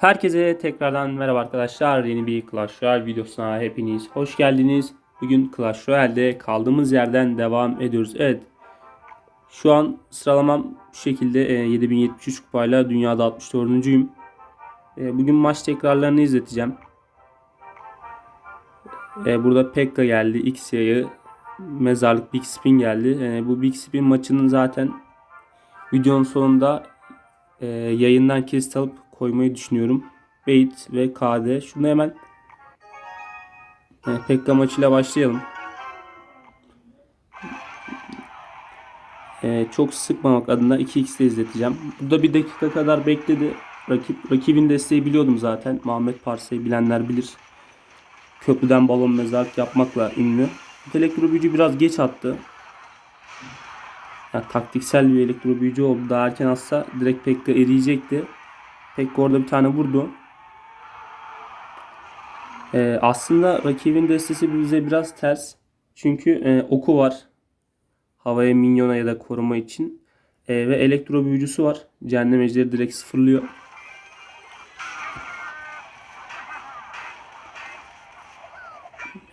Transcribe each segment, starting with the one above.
Herkese tekrardan merhaba arkadaşlar. Yeni bir Clash Royale videosuna hepiniz hoş geldiniz. Bugün Clash Royale'de kaldığımız yerden devam ediyoruz. Evet. Şu an sıralamam bu şekilde e, 7073 kupayla dünyada 64.'üyüm. E, Bugün maç tekrarlarını izleteceğim. E, Burada Pekka geldi. X yayı. Mezarlık Big Spin geldi. Bu Big Spin maçının zaten videonun sonunda yayından kesit alıp koymayı düşünüyorum. Bait ve KD. Şunu hemen e, Pekka maçıyla başlayalım. E, çok sıkmamak adına 2x de izleteceğim. Burada bir dakika kadar bekledi. Rakip, rakibin desteği biliyordum zaten. Muhammed Parsa'yı bilenler bilir. Köprüden balon mezarlık yapmakla ünlü. Elektro büyücü biraz geç attı. Yani taktiksel bir elektro büyücü oldu. Daha erken atsa direkt Pekka eriyecekti. Pekka orada bir tane vurdu. Ee, aslında rakibin destesi bize biraz ters. Çünkü e, oku var. Havaya minyona ya da koruma için. E, ve elektro büyücüsü var. Cehennem ejderi direkt sıfırlıyor.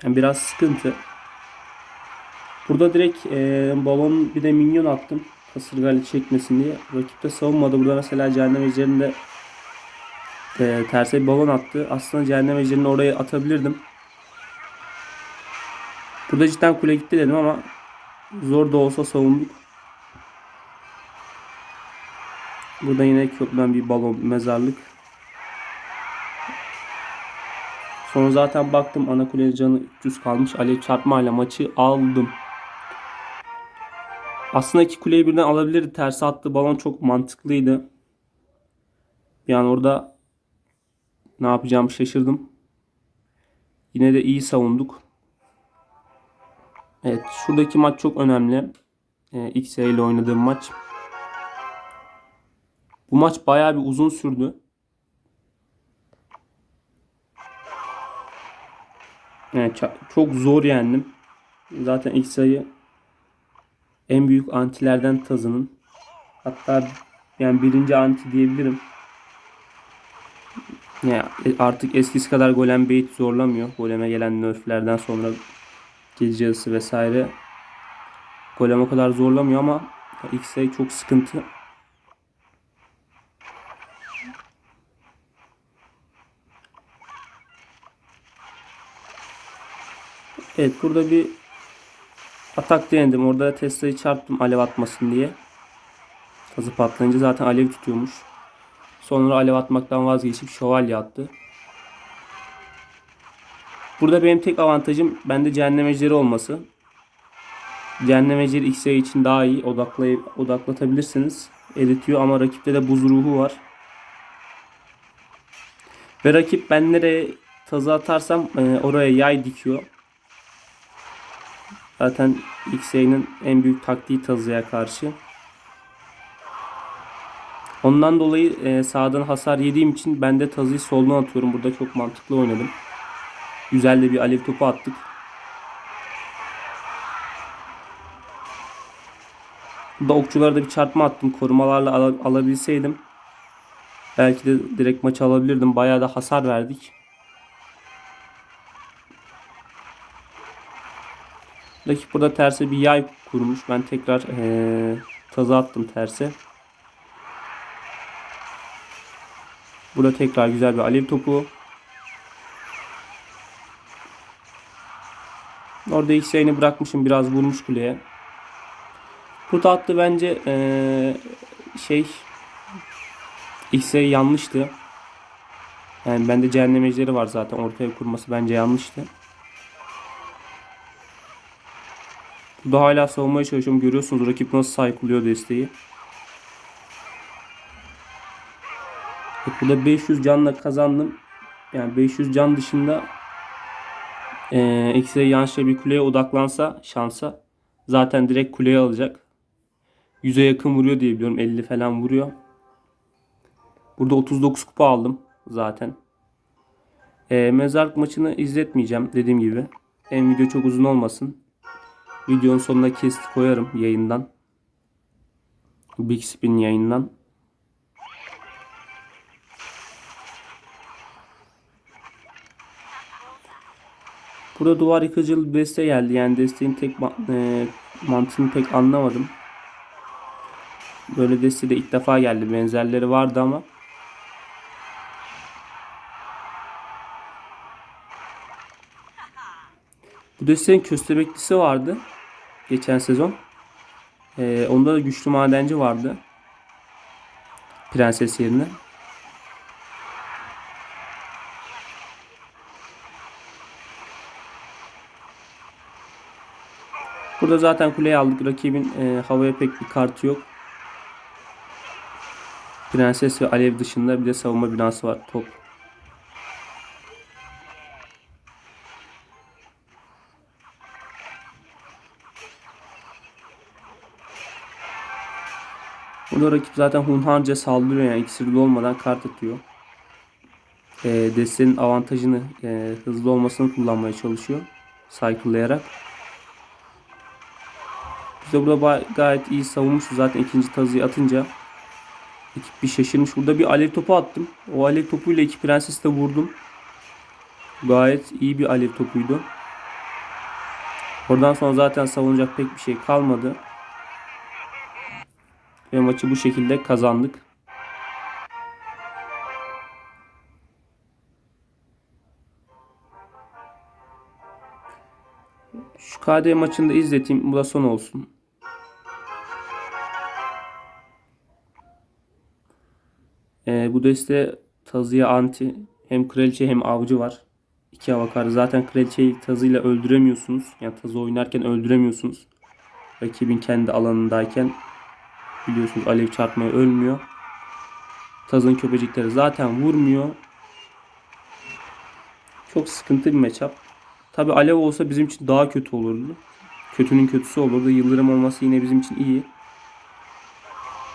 Yani biraz sıkıntı. Burada direkt e, balon bir de minyon attım. Kasırgayla çekmesin diye. Rakip de savunmadı. Burada mesela cehennem ejderinde e, terse bir balon attı. Aslında cehennem ejderini oraya atabilirdim. Burada cidden kule gitti dedim ama zor da olsa savunduk. Burada yine köprüden bir balon mezarlık. Sonra zaten baktım ana kulenin canı 300 kalmış. Alev çarpmayla maçı aldım. Aslında iki kuleyi birden alabilirdi. Tersi attığı balon çok mantıklıydı. Yani orada ne yapacağımı şaşırdım. Yine de iyi savunduk. Evet şuradaki maç çok önemli. Ee, X ile oynadığım maç. Bu maç bayağı bir uzun sürdü. Ça- çok zor yendim. Zaten sayı en büyük antilerden Tazı'nın. Hatta yani birinci anti diyebilirim. Ya artık eskisi kadar golem bait zorlamıyor. Goleme gelen nerflerden sonra gece yarısı vesaire. Golem o kadar zorlamıyor ama sayı çok sıkıntı. Evet burada bir atak denedim. Orada Tesla'yı çarptım alev atmasın diye. Kazı patlayınca zaten alev tutuyormuş. Sonra alev atmaktan vazgeçip şövalye attı. Burada benim tek avantajım bende cehennem ejderi olması. Cehennem ejderi X'e için daha iyi odaklayıp odaklatabilirsiniz. Eritiyor ama rakipte de buz ruhu var. Ve rakip ben nereye tazı atarsam e, oraya yay dikiyor. Zaten X'e'nin en büyük taktiği tazıya karşı. Ondan dolayı e, sağdan hasar yediğim için ben de tazıyı soldan atıyorum. Burada çok mantıklı oynadım. Güzel de bir alev topu attık. Burada okçulara da bir çarpma attım. Korumalarla al- alabilseydim. Belki de direkt maçı alabilirdim. Bayağı da hasar verdik. Rakip burada terse bir yay kurmuş. Ben tekrar ee, tazı attım terse. Burada tekrar güzel bir alev topu. Orada ilk şeyini bırakmışım. Biraz vurmuş kuleye. Burada attı bence ee, şey X'e yanlıştı. Yani bende cehennem ejderi var zaten. Ortaya kurması bence yanlıştı. Burada hala savunmaya çalışıyorum. Görüyorsunuz rakip nasıl saykılıyor desteği. Burada 500 canla kazandım. Yani 500 can dışında e, X'e yanlışla bir kuleye odaklansa şansa zaten direkt kuleye alacak. 100'e yakın vuruyor diye biliyorum. 50 falan vuruyor. Burada 39 kupa aldım zaten. E, mezarlık maçını izletmeyeceğim dediğim gibi. Hem video çok uzun olmasın. Videonun sonuna kesit koyarım yayından. Big Spin yayından. Burada duvar yıkıcılı bir geldi. Yani desteğin tek e, mantığını pek anlamadım. Böyle deste de ilk defa geldi. Benzerleri vardı ama. Bu destenin köstebeklisi vardı. Geçen sezon. Ee, onda da güçlü madenci vardı. Prenses yerine. Burada zaten kuleyi aldık. Rakibin e, havaya pek bir kartı yok. Prenses ve Alev dışında bir de savunma binası var. Top. Burada rakip zaten hunharca saldırıyor yani iksirli olmadan kart atıyor. E, destenin avantajını e, hızlı olmasını kullanmaya çalışıyor. Cycle'layarak. Biz de burada gayet iyi savunmuşuz. Zaten ikinci tazıyı atınca ekip bir şaşırmış. Burada bir alev topu attım. O alev topuyla iki prenses de vurdum. Gayet iyi bir alev topuydu. Oradan sonra zaten savunacak pek bir şey kalmadı. Ve maçı bu şekilde kazandık. Şu KD maçını da izleteyim. Bu da son olsun. Ee, bu deste tazıya anti. Hem kraliçe hem avcı var. İki avakar. Zaten kraliçeyi tazıyla öldüremiyorsunuz. Yani tazı oynarken öldüremiyorsunuz. Rakibin kendi alanındayken biliyorsunuz alev çarpmaya ölmüyor. Tazın köpecikleri zaten vurmuyor. Çok sıkıntı bir matchup. Tabi alev olsa bizim için daha kötü olurdu. Kötünün kötüsü olurdu. Yıldırım olması yine bizim için iyi.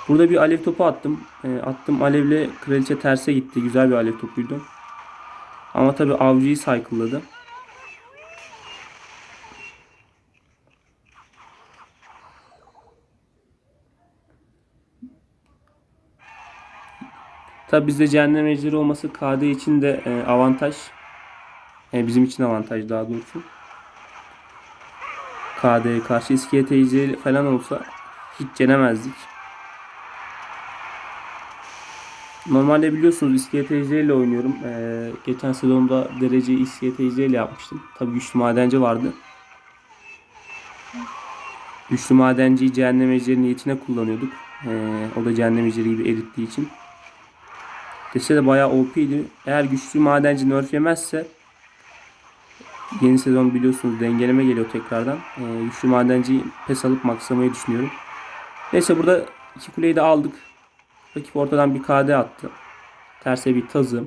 Burada bir alev topu attım. E, attım alevle kraliçe terse gitti. Güzel bir alev topuydu. Ama tabi avcıyı cycle'ladı. Tabi bizde cehennem ejderi olması KD için de e, avantaj. E, bizim için avantaj daha doğrusu. KD'ye karşı iskelet falan olsa hiç yenemezdik. Normalde biliyorsunuz iskelet ejderiyle oynuyorum. E, geçen sezonda dereceyi iskelet ejderiyle yapmıştım. Tabi güçlü madenci vardı. Güçlü madenciyi cehennem ejderi niyetine kullanıyorduk. E, o da cehennem ejderi gibi erittiği için. Dese de bayağı OP'ydi. Eğer güçlü madenci nerf yemezse yeni sezon biliyorsunuz dengeleme geliyor tekrardan. Ee, güçlü madenciyi pes alıp maksamayı düşünüyorum. Neyse burada iki kuleyi de aldık. Rakip ortadan bir KD attı. Terse bir tazı.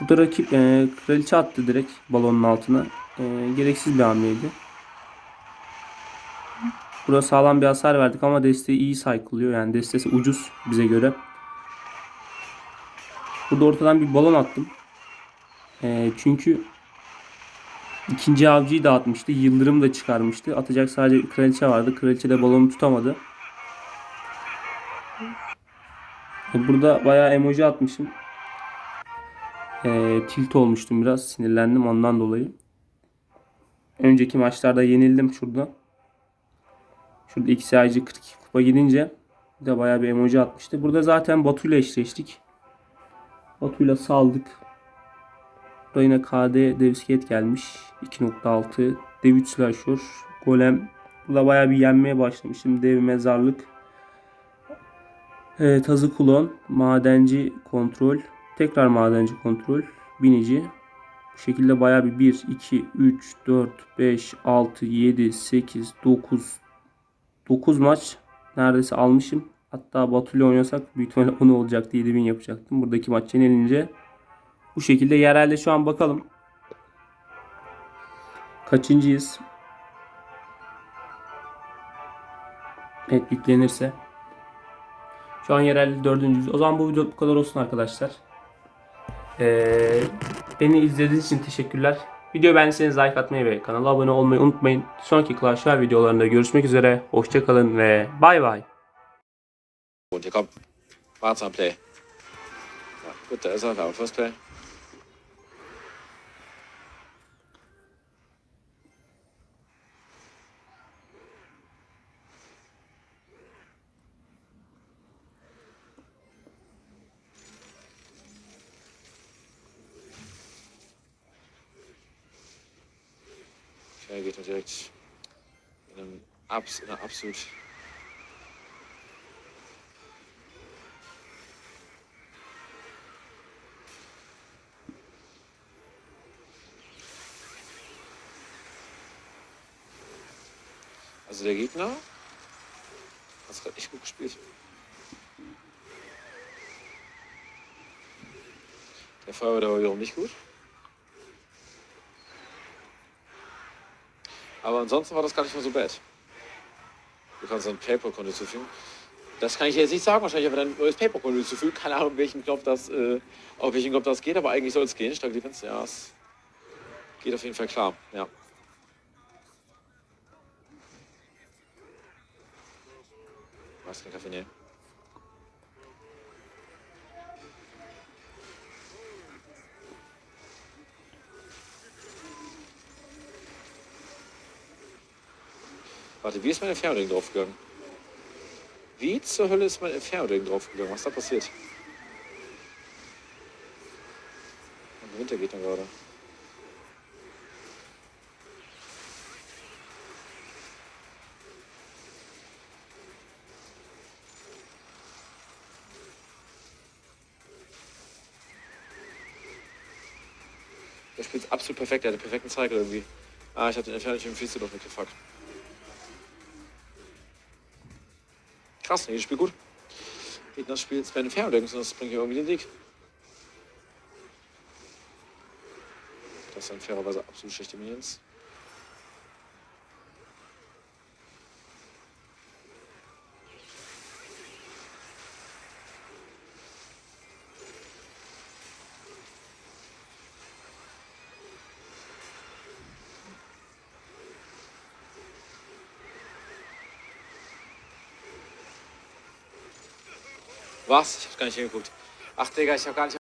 Burada rakip e, kraliçe attı direkt balonun altına. E, gereksiz bir hamleydi. Burada sağlam bir hasar verdik ama desteği iyi cycle'lıyor. Yani destesi ucuz bize göre. Burada ortadan bir balon attım. Ee, çünkü ikinci avcıyı da atmıştı. Yıldırım da çıkarmıştı. Atacak sadece kraliçe vardı. Kraliçe de balonu tutamadı. Ee, Burada bayağı emoji atmışım. Ee, tilt olmuştum biraz. Sinirlendim ondan dolayı. Önceki maçlarda yenildim şurada. Şurada iki sayıcı 42 kupa gidince de bayağı bir emoji atmıştı. Burada zaten Batu ile eşleştik. Batu ile saldık. Burada yine KD Devsket gelmiş. 2.6 Dev 3 slasher. Golem. Burada bayağı bir yenmeye başlamışım. Dev mezarlık. Ee, tazı kulon. Madenci kontrol. Tekrar madenci kontrol. Binici. Bu şekilde bayağı bir 1, 2, 3, 4, 5, 6, 7, 8, 9, 9 maç neredeyse almışım. Hatta Batu oynasak büyük ihtimalle 10 olacaktı. 7000 yapacaktım. Buradaki maç yenilince bu şekilde yerelde şu an bakalım. Kaçıncıyız? Evet yüklenirse. Şu an yerelde dördüncüyüz. O zaman bu video bu kadar olsun arkadaşlar. Ee, beni izlediğiniz için teşekkürler. Video beğendiyseniz like atmayı ve kanala abone olmayı unutmayın. Sonraki Clash Royale videolarında görüşmek üzere. Hoşçakalın ve bay bay. Kom. Bare tag play. Ja, godt, altså. Der var først play. Okay, geht er direkt in einem Abs in einer absolut Also der Gegner hat es gerade echt gut gespielt. Der Feuerwehr war wiederum nicht gut. Aber ansonsten war das gar nicht mal so bad. Du kannst ein Paper-Konto hinzufügen. Das kann ich jetzt nicht sagen, wahrscheinlich aber ein neues Paper-Konto hinzufügen. Keine Ahnung, welchen Knopf das, äh, auf welchen Knopf das geht, aber eigentlich soll es gehen. Stark Defense, ja, es geht auf jeden Fall klar. Ja. Was kein Kaffee, nee. Warte, wie ist mein Entfernung draufgegangen? Wie zur Hölle ist mein Entfernung draufgegangen? Was ist da passiert? Mein Winter geht dann gerade. Der spielt absolut perfekt, der hat den perfekten Cycle irgendwie. Ah, ich hab den Entfernung viel zu doch mitgefuckt. Krass, nee, das Spiel gut. Gegner spielt Sven Fairbanks und das bringt hier irgendwie den Sieg. Das sind fairerweise absolut schlechte Minions. Was? Ich hab gar nicht hingeguckt. Ach, Digga, ich hab gar nicht